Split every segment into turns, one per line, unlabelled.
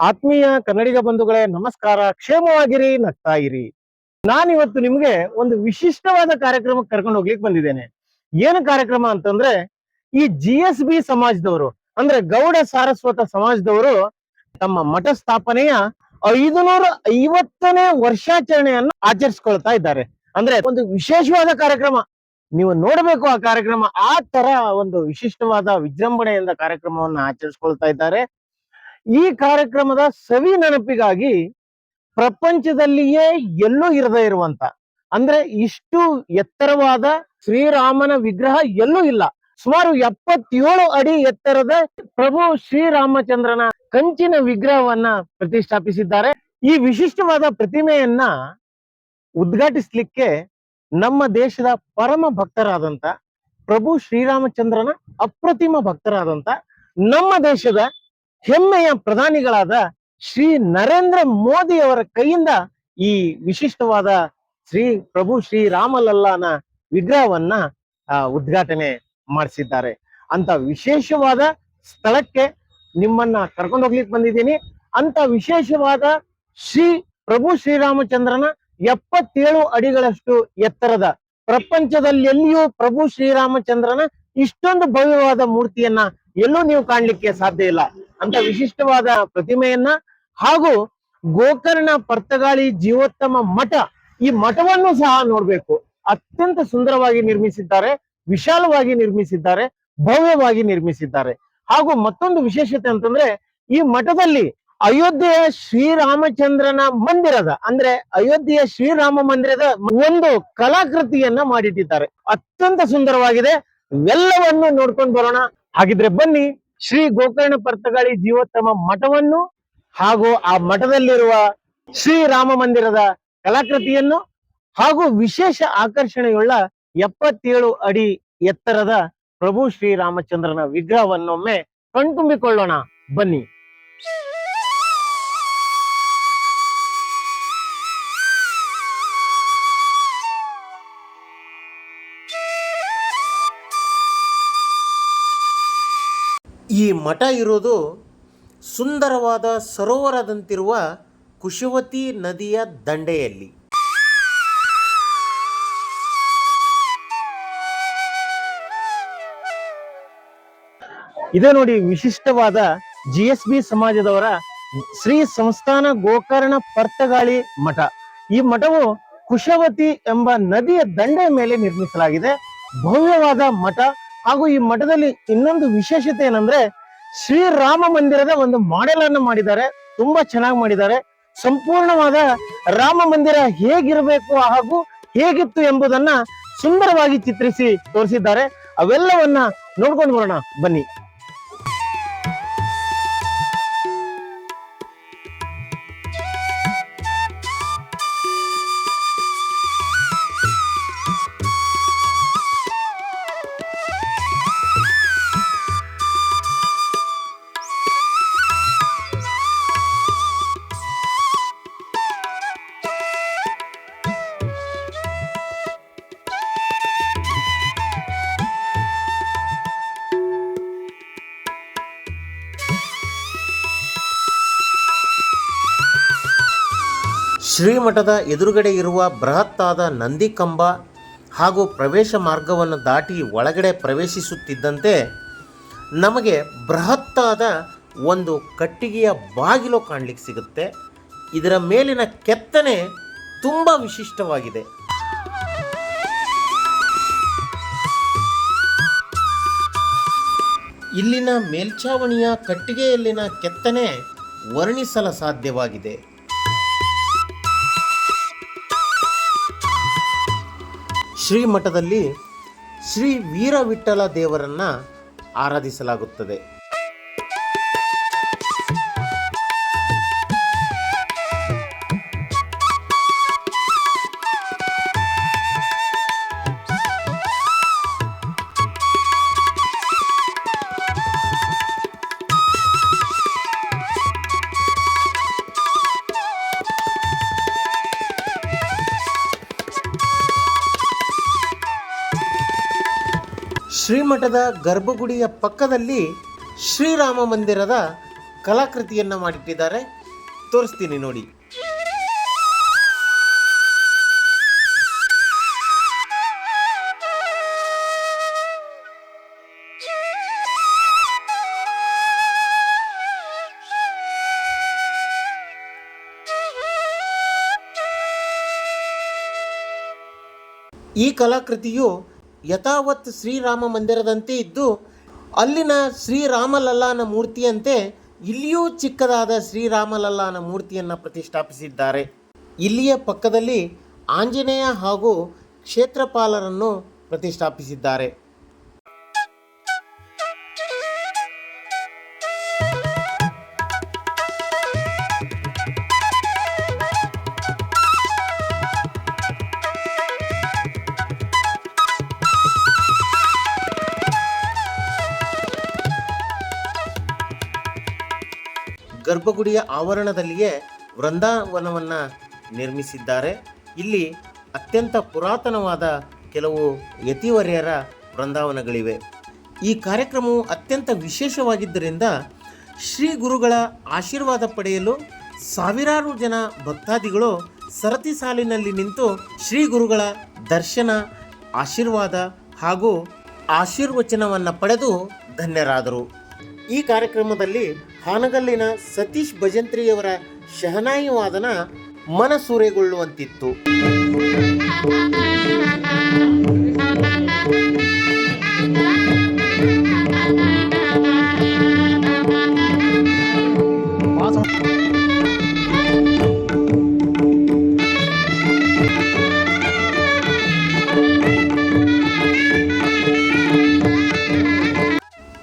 ಆತ್ಮೀಯ ಕನ್ನಡಿಗ ಬಂಧುಗಳೇ, ನಮಸ್ಕಾರ. ಕ್ಷೇಮವಾಗಿರಿ, ನಗ್ತಾ ಇರಿ. ನಾನಿವತ್ತು ನಿಮ್ಗೆ ಒಂದು ವಿಶಿಷ್ಟವಾದ ಕಾರ್ಯಕ್ರಮಕ್ಕೆ ಕರ್ಕೊಂಡು ಹೋಗ್ಲಿಕ್ಕೆ ಬಂದಿದ್ದೇನೆ. ಏನು ಕಾರ್ಯಕ್ರಮ ಅಂತಂದ್ರೆ, ಈ ಜಿ ಎಸ್ ಬಿ ಸಮಾಜದವರು, ಅಂದ್ರೆ ಗೌಡ ಸಾರಸ್ವತ ಸಮಾಜದವರು ತಮ್ಮ ಮಠ ಸ್ಥಾಪನೆಯ ಐದುನೂರ ಐವತ್ತನೇ ವರ್ಷಾಚರಣೆಯನ್ನು ಆಚರಿಸ್ಕೊಳ್ತಾ ಇದ್ದಾರೆ. ಅಂದ್ರೆ ಒಂದು ವಿಶೇಷವಾದ ಕಾರ್ಯಕ್ರಮ. ನೀವು ನೋಡಬೇಕು ಆ ಕಾರ್ಯಕ್ರಮ. ಆ ತರ ಒಂದು ವಿಶಿಷ್ಟವಾದ ವಿಜೃಂಭಣೆಯಿಂದ ಕಾರ್ಯಕ್ರಮವನ್ನು ಆಚರಿಸ್ಕೊಳ್ತಾ ಇದ್ದಾರೆ. ಈ ಕಾರ್ಯಕ್ರಮದ ಸವಿ ನೆನಪಿಗಾಗಿ ಪ್ರಪಂಚದಲ್ಲಿಯೇ ಎಲ್ಲೂ ಇರದೇ ಇರುವಂತ, ಅಂದ್ರೆ ಇಷ್ಟು ಎತ್ತರವಾದ ಶ್ರೀರಾಮನ ವಿಗ್ರಹ ಎಲ್ಲೂ ಇಲ್ಲ. ಸುಮಾರು ಎಪ್ಪತ್ತೇಳು ಅಡಿ ಎತ್ತರದ ಪ್ರಭು ಶ್ರೀರಾಮಚಂದ್ರನ ಕಂಚಿನ ವಿಗ್ರಹವನ್ನ ಪ್ರತಿಷ್ಠಾಪಿಸಿದ್ದಾರೆ. ಈ ವಿಶಿಷ್ಟವಾದ ಪ್ರತಿಮೆಯನ್ನ ಉದ್ಘಾಟಿಸ್ಲಿಕ್ಕೆ ನಮ್ಮ ದೇಶದ ಪರಮ ಭಕ್ತರಾದಂತ ಪ್ರಭು ಶ್ರೀರಾಮಚಂದ್ರನ ಅಪ್ರತಿಮ ಭಕ್ತರಾದಂತ ನಮ್ಮ ದೇಶದ ಹೆಮ್ಮೆಯ ಪ್ರಧಾನಿಗಳಾದ ಶ್ರೀ ನರೇಂದ್ರ ಮೋದಿ ಅವರ ಕೈಯಿಂದ ಈ ವಿಶಿಷ್ಟವಾದ ಶ್ರೀ ಪ್ರಭು ಶ್ರೀ ರಾಮಲಲ್ಲಾನ ವಿಗ್ರಹವನ್ನ ಉದ್ಘಾಟನೆ ಮಾಡಿಸಿದ್ದಾರೆ. ಅಂತ ವಿಶೇಷವಾದ ಸ್ಥಳಕ್ಕೆ ನಿಮ್ಮನ್ನ ಕರ್ಕೊಂಡು ಹೋಗ್ಲಿಕ್ಕೆ ಬಂದಿದ್ದೀನಿ. ಅಂತ ವಿಶೇಷವಾದ ಶ್ರೀ ಪ್ರಭು ಶ್ರೀರಾಮಚಂದ್ರನ ಎಪ್ಪತ್ತೇಳು ಅಡಿಗಳಷ್ಟು ಎತ್ತರದ ಪ್ರಪಂಚದಲ್ಲಿ ಎಲ್ಲಿಯೂ ಪ್ರಭು ಶ್ರೀರಾಮಚಂದ್ರನ ಇಷ್ಟೊಂದು ಭವ್ಯವಾದ ಮೂರ್ತಿಯನ್ನ ಎಲ್ಲೂ ನೀವು ಕಾಣ್ಲಿಕ್ಕೆ ಸಾಧ್ಯ ಇಲ್ಲ. ಅಂತ ವಿಶಿಷ್ಟವಾದ ಪ್ರತಿಮೆಯನ್ನ ಹಾಗೂ ಗೋಕರ್ಣ ಪರ್ತಗಾಳಿ ಜೀವೋತ್ತಮ ಮಠ ಈ ಮಠವನ್ನು ಸಹ ನೋಡ್ಬೇಕು. ಅತ್ಯಂತ ಸುಂದರವಾಗಿ ನಿರ್ಮಿಸಿದ್ದಾರೆ, ವಿಶಾಲವಾಗಿ ನಿರ್ಮಿಸಿದ್ದಾರೆ, ಭವ್ಯವಾಗಿ ನಿರ್ಮಿಸಿದ್ದಾರೆ. ಹಾಗೂ ಮತ್ತೊಂದು ವಿಶೇಷತೆ ಅಂತಂದ್ರೆ ಈ ಮಠದಲ್ಲಿ ಅಯೋಧ್ಯೆಯ ಶ್ರೀರಾಮಚಂದ್ರನ ಮಂದಿರದ, ಅಂದ್ರೆ ಅಯೋಧ್ಯೆಯ ಶ್ರೀರಾಮ ಮಂದಿರದ ಒಂದು ಕಲಾಕೃತಿಯನ್ನ ಮಾಡಿಟ್ಟಿದ್ದಾರೆ. ಅತ್ಯಂತ ಸುಂದರವಾಗಿದೆ. ಇವೆಲ್ಲವನ್ನು ನೋಡ್ಕೊಂಡು ಬರೋಣ. ಹಾಗಿದ್ರೆ ಬನ್ನಿ, ಶ್ರೀ ಗೋಕರ್ಣ ಪರ್ತಗಾಳಿ ಜೀವೋತ್ತಮ ಮಠವನ್ನು ಹಾಗೂ ಆ ಮಠದಲ್ಲಿರುವ ಶ್ರೀರಾಮ ಮಂದಿರದ ಕಲಾಕೃತಿಯನ್ನು ಹಾಗೂ ವಿಶೇಷ ಆಕರ್ಷಣೆಯುಳ್ಳ ಎಪ್ಪತ್ತೇಳು ಅಡಿ ಎತ್ತರದ ಪ್ರಭು ಶ್ರೀರಾಮಚಂದ್ರನ ವಿಗ್ರಹವನ್ನೊಮ್ಮೆ ಕಣ್ತುಂಬಿಕೊಳ್ಳೋಣ. ಬನ್ನಿ. ಈ ಮಠ ಇರೋದು ಸುಂದರವಾದ ಸರೋವರದಂತಿರುವ ಕುಶವತಿ ನದಿಯ ದಂಡೆಯಲ್ಲಿ. ಇದೇ ನೋಡಿ ವಿಶಿಷ್ಟವಾದ ಜಿ ಎಸ್ ಬಿ ಸಮಾಜದವರ ಶ್ರೀ ಸಂಸ್ಥಾನ ಗೋಕರ್ಣ ಪರ್ತಗಾಳಿ ಮಠ. ಈ ಮಠವು ಕುಶವತಿ ಎಂಬ ನದಿಯ ದಂಡೆಯ ಮೇಲೆ ನಿರ್ಮಿಸಲಾಗಿದೆ. ಭವ್ಯವಾದ ಮಠ. ಹಾಗೂ ಈ ಮಠದಲ್ಲಿ ಇನ್ನೊಂದು ವಿಶೇಷತೆ ಏನಂದ್ರೆ ಶ್ರೀರಾಮ ಮಂದಿರದ ಒಂದು ಮಾಡೆಲ್ ಅನ್ನು ಮಾಡಿದ್ದಾರೆ. ತುಂಬಾ ಚೆನ್ನಾಗಿ ಮಾಡಿದ್ದಾರೆ. ಸಂಪೂರ್ಣವಾದ ರಾಮ ಮಂದಿರ ಹೇಗಿರಬೇಕು ಹಾಗೂ ಹೇಗಿತ್ತು ಎಂಬುದನ್ನ ಸುಂದರವಾಗಿ ಚಿತ್ರಿಸಿ ತೋರಿಸಿದ್ದಾರೆ. ಅವೆಲ್ಲವನ್ನ ನೋಡ್ಕೊಂಡು ಬರೋಣ. ಬನ್ನಿ. ಶ್ರೀಮಠದ ಎದುರುಗಡೆ ಇರುವ ಬೃಹತ್ತಾದ ನಂದಿಕಂಬ ಹಾಗೂ ಪ್ರವೇಶ ಮಾರ್ಗವನ್ನು ದಾಟಿ ಒಳಗಡೆ ಪ್ರವೇಶಿಸುತ್ತಿದ್ದಂತೆ ನಮಗೆ ಬೃಹತ್ತಾದ ಒಂದು ಕಟ್ಟಿಗೆಯ ಬಾಗಿಲು ಕಾಣಲಿಕ್ಕೆ ಸಿಗುತ್ತೆ. ಇದರ ಮೇಲಿನ ಕೆತ್ತನೆ ತುಂಬ ವಿಶಿಷ್ಟವಾಗಿದೆ. ಇಲ್ಲಿನ ಮೇಲ್ಛಾವಣಿಯ ಕಟ್ಟಿಗೆಯಲ್ಲಿನ ಕೆತ್ತನೆ ವರ್ಣಿಸಲು ಸಾಧ್ಯವಾಗಿದೆ. ಶ್ರೀಮಠದಲ್ಲಿ ಶ್ರೀ ವೀರವಿಠಲ ದೇವರನ್ನು ಆರಾಧಿಸಲಾಗುತ್ತದೆ. ಶ್ರೀಮಠದ ಗರ್ಭಗುಡಿಯ ಪಕ್ಕದಲ್ಲಿ ಶ್ರೀರಾಮ ಮಂದಿರದ
ಕಲಾಕೃತಿಯನ್ನು ಮಾಡಿಟ್ಟಿದ್ದಾರೆ. ತೋರಿಸ್ತೀನಿ ನೋಡಿ. ಈ ಕಲಾಕೃತಿಯು ಯಥಾವತ್ ಶ್ರೀರಾಮ ಮಂದಿರದಂತೆ ಇದ್ದು, ಅಲ್ಲಿನ ಶ್ರೀರಾಮಲಲ್ಲಾನ ಮೂರ್ತಿಯಂತೆ ಇಲ್ಲಿಯೂ ಚಿಕ್ಕದಾದ ಶ್ರೀರಾಮಲಲ್ಲಾನ ಮೂರ್ತಿಯನ್ನು ಪ್ರತಿಷ್ಠಾಪಿಸಿದ್ದಾರೆ. ಇಲ್ಲಿಯ ಪಕ್ಕದಲ್ಲಿ ಆಂಜನೇಯ ಹಾಗೂ ಕ್ಷೇತ್ರಪಾಲರನ್ನು ಪ್ರತಿಷ್ಠಾಪಿಸಿದ್ದಾರೆ. ಗರ್ಭಗುಡಿಯ ಆವರಣದಲ್ಲಿಯೇ ವೃಂದಾವನವನ್ನು ನಿರ್ಮಿಸಿದ್ದಾರೆ. ಇಲ್ಲಿ ಅತ್ಯಂತ ಪುರಾತನವಾದ ಕೆಲವು ಯತಿವರ್ಯರ ವೃಂದಾವನಗಳಿವೆ. ಈ ಕಾರ್ಯಕ್ರಮವು ಅತ್ಯಂತ ವಿಶೇಷವಾಗಿದ್ದರಿಂದ ಶ್ರೀ ಗುರುಗಳ ಆಶೀರ್ವಾದ ಪಡೆಯಲು ಸಾವಿರಾರು ಜನ ಭಕ್ತಾದಿಗಳು ಸರತಿ ಸಾಲಿನಲ್ಲಿ ನಿಂತು ಶ್ರೀ ಗುರುಗಳ ದರ್ಶನ, ಆಶೀರ್ವಾದ ಹಾಗೂ ಆಶೀರ್ವಚನವನ್ನು ಪಡೆದು ಧನ್ಯರಾದರು. ಈ ಕಾರ್ಯಕ್ರಮದಲ್ಲಿ ಹಾನಗಲ್ಲಿನ ಸತೀಶ್ ಭಜಂತ್ರಿಯವರ ಶಹನಾಯಿ ವಾದನ ಮನಸೂರೆಗೊಳ್ಳುವಂತಿತ್ತು.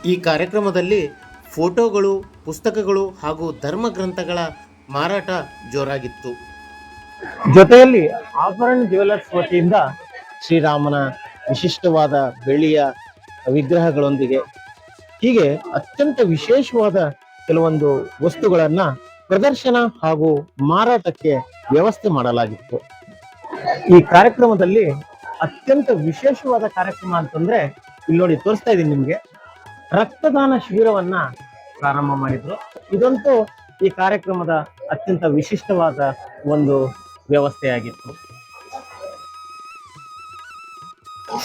ಈ ಕಾರ್ಯಕ್ರಮದಲ್ಲಿ ಫೋಟೋಗಳು, ಪುಸ್ತಕಗಳು ಹಾಗೂ ಧರ್ಮ ಗ್ರಂಥಗಳ ಮಾರಾಟ ಜೋರಾಗಿತ್ತು. ಜೊತೆಯಲ್ಲಿ ಆಭರಣ ಜ್ಯುವೆಲರ್ಸ್ ವತಿಯಿಂದ ಶ್ರೀರಾಮನ ವಿಶಿಷ್ಟವಾದ ಬೆಳ್ಳಿಯ ವಿಗ್ರಹಗಳೊಂದಿಗೆ ಹೀಗೆ ಅತ್ಯಂತ ವಿಶೇಷವಾದ ಕೆಲವೊಂದು ವಸ್ತುಗಳನ್ನ ಪ್ರದರ್ಶನ ಹಾಗೂ ಮಾರಾಟಕ್ಕೆ ವ್ಯವಸ್ಥೆ ಮಾಡಲಾಗಿತ್ತು. ಈ ಕಾರ್ಯಕ್ರಮದಲ್ಲಿ ಅತ್ಯಂತ ವಿಶೇಷವಾದ ಕಾರ್ಯಕ್ರಮ ಅಂತಂದ್ರೆ, ಇಲ್ಲಿ ನೋಡಿ ತೋರಿಸ್ತಾ ಇದ್ದೀನಿ ನಿಮ್ಗೆ. ರಕ್ತದಾನ ಶಿಬಿರವನ್ನ ಪ್ರಾರಂಭ ಮಾಡಿದ್ರು. ಇದಂತೂ ಈ ಕಾರ್ಯಕ್ರಮದ ಅತ್ಯಂತ ವಿಶಿಷ್ಟವಾದ ಒಂದು ವ್ಯವಸ್ಥೆಯಾಗಿತ್ತು.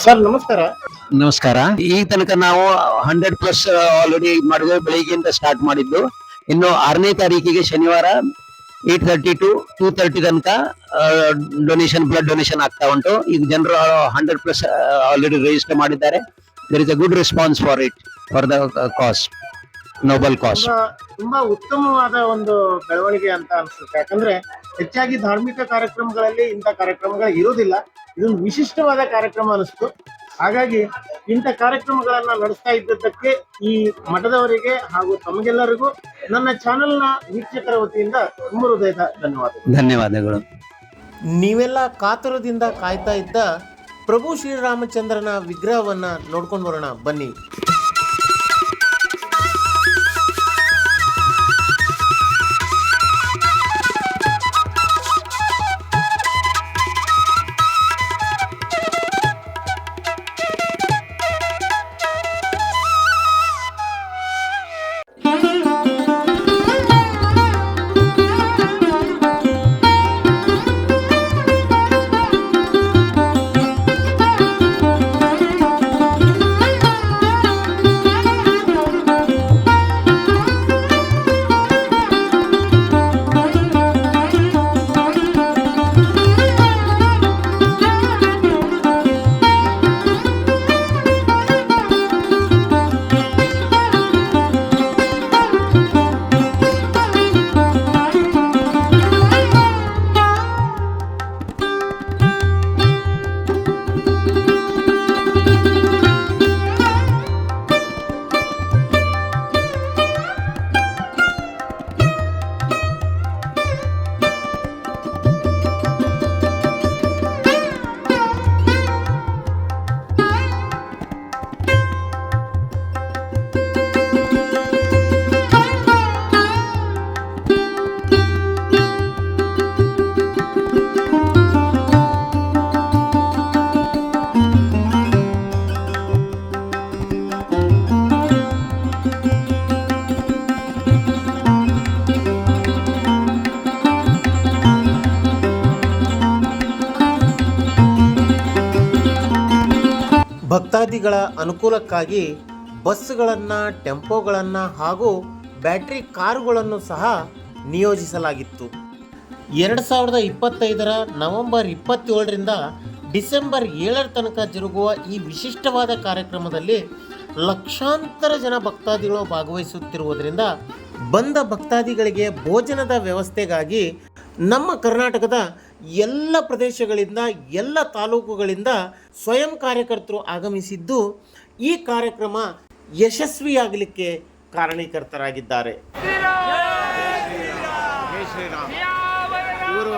ಸರ್, ನಮಸ್ಕಾರ.
ನಮಸ್ಕಾರ. ಈ ತನಕ ನಾವು ಹಂಡ್ರೆಡ್ ಪ್ಲಸ್ ಆಲ್ರೆಡಿ ಮಾಡಿದ್ವಿ ಬೆಳಿಗ್ಗೆಯಿಂದ ಸ್ಟಾರ್ಟ್ ಮಾಡಿದ್ದು. ಇನ್ನು ಆರನೇ ತಾರೀಕಿಗೆ ಶನಿವಾರ eight thirty to two thirty ತನಕ ಡೊನೇಷನ್ ಬ್ಲಡ್ ಡೊನೇಷನ್ ಆಗ್ತಾ ಉಂಟು. ಈಗ ಜನರು ಹಂಡ್ರೆಡ್ ಪ್ಲಸ್ ಆಲ್ರೆಡಿ ರಿಜಿಸ್ಟರ್ ಮಾಡಿದ್ದಾರೆ. There is a good response for it for the cause noble cause
ತುಂಬಾ ತುಂಬಾ ಉತ್ತಮವಾದ ಒಂದು ಬೆಳವಣಿಗೆ ಅಂತ ಅನ್ಸುತ್ತೆ. ಯಾಕಂದ್ರೆ ಹೆಚ್ಚಾಗಿ ಧಾರ್ಮಿಕ ಕಾರ್ಯಕ್ರಮಗಳಲ್ಲಿ ಇಂಥ ಕಾರ್ಯಕ್ರಮಗಳು ಇರುವುದಿಲ್ಲ. ಇದೊಂದು ವಿಶಿಷ್ಟವಾದ ಕಾರ್ಯಕ್ರಮ ಅನಿಸ್ತು. ಹಾಗಾಗಿ ಇಂಥ ಕಾರ್ಯಕ್ರಮಗಳನ್ನ ನಡೆಸ್ತಾ ಇದ್ದದ್ದಕ್ಕೆ ಈ ಮಠದವರಿಗೆ ಹಾಗೂ ತಮಗೆಲ್ಲರಿಗೂ ನನ್ನ ಚಾನೆಲ್ನ ವೀಕ್ಷಕರ ವತಿಯಿಂದ ತುಂಬ ಹೃದಯದ ಧನ್ಯವಾದ
ಧನ್ಯವಾದಗಳು.
ನೀವೆಲ್ಲ ಕಾತುರದಿಂದ ಕಾಯ್ತಾ ಇದ್ದ ಪ್ರಭು ಶ್ರೀರಾಮಚಂದ್ರನ ವಿಗ್ರಹವನ್ನು ನೋಡ್ಕೊಂಡು ಬರೋಣ ಬನ್ನಿ. ಅನುಕೂಲಕ್ಕಾಗಿ ಬಸ್ಗಳನ್ನು, ಟೆಂಪೋಗಳನ್ನು ಹಾಗೂ ಬ್ಯಾಟ್ರಿ ಕಾರುಗಳನ್ನು ಸಹ ನಿಯೋಜಿಸಲಾಗಿತ್ತು. ಎರಡು ಸಾವಿರದ ಇಪ್ಪತ್ತೈದರ ನವೆಂಬರ್ ಇಪ್ಪತ್ತೇಳರಿಂದ ಡಿಸೆಂಬರ್ ಏಳರ ತನಕ ಜರುಗುವ ಈ ವಿಶಿಷ್ಟವಾದ ಕಾರ್ಯಕ್ರಮದಲ್ಲಿ ಲಕ್ಷಾಂತರ ಜನ ಭಕ್ತಾದಿಗಳು ಭಾಗವಹಿಸುತ್ತಿರುವುದರಿಂದ ಬಂದ ಭಕ್ತಾದಿಗಳಿಗೆ ಭೋಜನದ ವ್ಯವಸ್ಥೆಗಾಗಿ ನಮ್ಮ ಕರ್ನಾಟಕದ ಎಲ್ಲ ಪ್ರದೇಶಗಳಿಂದ ಎಲ್ಲ ತಾಲೂಕುಗಳಿಂದ ಸ್ವಯಂ ಕಾರ್ಯಕರ್ತರು ಆಗಮಿಸಿದ್ದು ಈ ಕಾರ್ಯಕ್ರಮ ಯಶಸ್ವಿಯಾಗಲಿಕ್ಕೆ ಕಾರಣೀಕರ್ತರಾಗಿದ್ದಾರೆ.
ಇವರು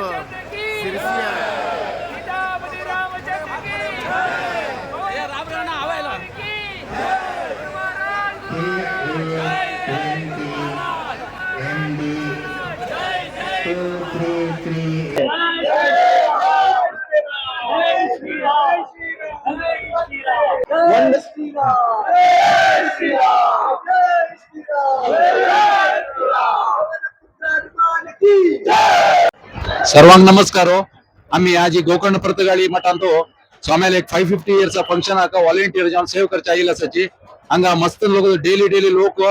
सर्वांग नमस्कार हो. आम्ही आज गोकर्ण प्रतगाळी मठांतो हो. स्वाम्याला एक फाईव्ह फिफ्टी इयर्स फंक्शन आका व्हॉलेंटियर जाऊन सेव्ह करच्या येईल सची हांगा मस्त लोक डेली डेली लोक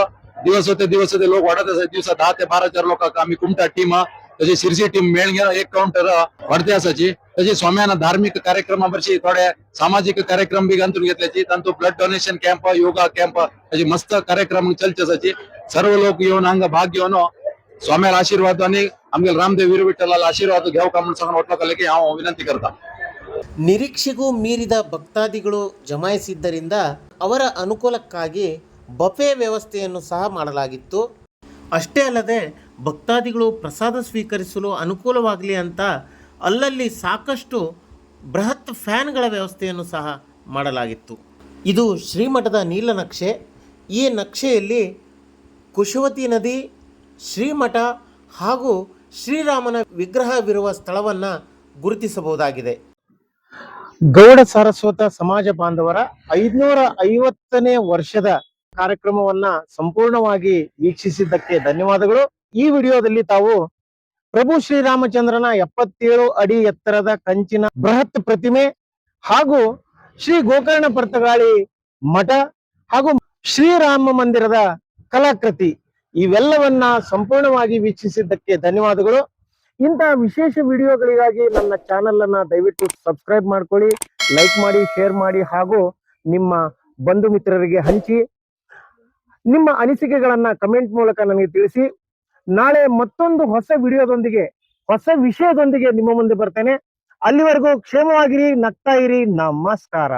दिवस होते दिवस होते लोक वाढत असायचे दिवसा दहा ते बारा हजार लोक आम्ही कुमटा टीम तशी शिरसी टीम मेळ घेऊन एक काउंटर वाढते असायची. तशी स्वाम्याना धार्मिक कार्यक्रमावरची थोडे सामाजिक कार्यक्रम बी गंतून घेतल्याची. तांतू blood donation camp yoga camp अशी मस्त कार्यक्रम चलचे असायची. सर्व लोक येऊन हांगा भाग घेऊन हो. स्वाम्याला आशीर्वाद आणि आमगे रामदेव वीर विठ्ठलाला आशीर्वाद घेऊ का म्हणून सांगून ಒಟ್ಲಕಲ್ಲಿ ನಾವು ವಿನಂತಿ करता
ನಿರೀಕ್ಷೆಗೂ ಮೀರಿದ ಭಕ್ತಾದಿಗಳು ಜಮಾಯಿಸಿದ್ದರಿಂದ ಅವರ ಅನುಕೂಲಕ್ಕಾಗಿ ಬಫೆ ವ್ಯವಸ್ಥೆಯನ್ನು ಸಹ ಮಾಡಲಾಗಿತ್ತು ಅಷ್ಟೇ ಅಲ್ಲದೆ ಭಕ್ತಾದಿಗಳು ಪ್ರಸಾದ ಸ್ವೀಕರಿಸಲು ಅನುಕೂಲವಾಗಲಿ ಅಂತ ಅಲ್ಲಲ್ಲಿ ಸಾಕಷ್ಟು ಬೃಹತ್ ಫ್ಯಾನ್ಗಳ ವ್ಯವಸ್ಥೆಯನ್ನು ಸಹ ಮಾಡಲಾಗಿತ್ತು ಇದು ಶ್ರೀಮಠದ ನೀಲನಕ್ಷೆ ಈ ನಕ್ಷೆಯಲ್ಲಿ ಕುಶವತಿ ನದಿ ಶ್ರೀಮಠ ಹಾಗೂ ಶ್ರೀರಾಮನ ವಿಗ್ರಹವಿರುವ ಸ್ಥಳವನ್ನು ಗುರುತಿಸಬಹುದಾಗಿದೆ. ಗೌಡ ಸಾರಸ್ವತ ಸಮಾಜ ಬಾಂಧವರ ಐದ್ನೂರ ಐವತ್ತನೇ ವರ್ಷದ ಕಾರ್ಯಕ್ರಮವನ್ನ ಸಂಪೂರ್ಣವಾಗಿ ವೀಕ್ಷಿಸಿದ್ದಕ್ಕೆ ಧನ್ಯವಾದಗಳು. ಈ ವಿಡಿಯೋದಲ್ಲಿ ತಾವು ಪ್ರಭು ಶ್ರೀರಾಮಚಂದ್ರನ ಎಪ್ಪತ್ತೇಳು ಅಡಿ ಎತ್ತರದ ಕಂಚಿನ ಬೃಹತ್ ಪ್ರತಿಮೆ ಹಾಗೂ ಶ್ರೀ ಗೋಕರ್ಣ ಪರ್ತಗಾಳಿ ಮಠ ಹಾಗೂ ಶ್ರೀರಾಮ ಮಂದಿರದ ಕಲಾಕೃತಿ ಇವೆಲ್ಲವನ್ನ ಸಂಪೂರ್ಣವಾಗಿ ವೀಕ್ಷಿಸಿದ್ದಕ್ಕೆ ಧನ್ಯವಾದಗಳು. ಇಂತಹ ವಿಶೇಷ ವಿಡಿಯೋಗಳಿಗಾಗಿ ನನ್ನ ಚಾನೆಲ್ ಅನ್ನ ದಯವಿಟ್ಟು ಸಬ್ಸ್ಕ್ರೈಬ್ ಮಾಡ್ಕೊಳ್ಳಿ ಲೈಕ್ ಮಾಡಿ ಶೇರ್ ಮಾಡಿ ಹಾಗೂ ನಿಮ್ಮ ಬಂಧು ಮಿತ್ರರಿಗೆ ಹಂಚಿ, ನಿಮ್ಮ ಅನಿಸಿಕೆಗಳನ್ನ ಕಮೆಂಟ್ ಮೂಲಕ ನನಗೆ ತಿಳಿಸಿ. ನಾಳೆ ಮತ್ತೊಂದು ಹೊಸ ವಿಡಿಯೋದೊಂದಿಗೆ, ಹೊಸ ವಿಷಯದೊಂದಿಗೆ ನಿಮ್ಮ ಮುಂದೆ ಬರ್ತೇನೆ. ಅಲ್ಲಿವರೆಗೂ ಕ್ಷೇಮವಾಗಿರಿ, ನಗ್ತಾ ಇರಿ, ನಮಸ್ಕಾರ.